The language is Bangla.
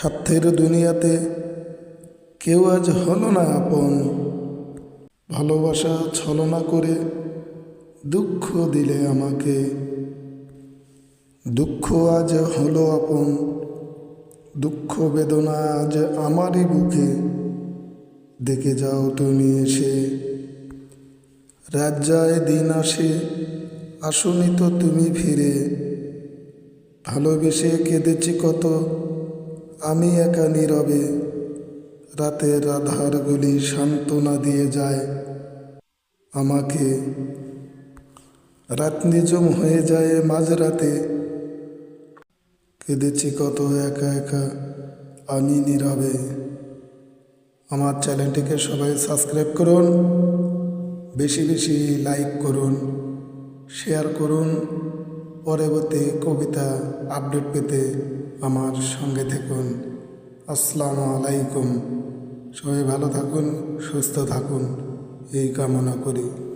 স্বার্থের দুনিয়াতে কেউ আজ হল না আপন। ভালোবাসা ছলনা করে দুঃখ দিলে আমাকে। দুঃখ আজ হলো আপন, দুঃখ বেদনা আজ আমারই বুকে। দেখে যাও তুমি এসে, রাত যায় দিন আসে, আসনি তো তুমি ফিরে। ভালোবেসে কেঁদেছি কত আমি একা নীরবে, রাতের আধারগুলি সান্ত্বনা দিয়ে যায় আমাকে রাত নিজম হয়ে যায় মাঝরাতে। কেঁদেছি কত একা একা, আমি নীরবে। আমার চ্যানেলটিকে সবাই সাবস্ক্রাইব করুন, বেশি বেশি লাইক করুন, শেয়ার করুন। পরবর্তী কবিতা আপডেট পেতে আমার সঙ্গে থাকুন। আসসালামু আলাইকুম। সবাই ভালো থাকুন সুস্থ থাকুন। এই কামনা করি।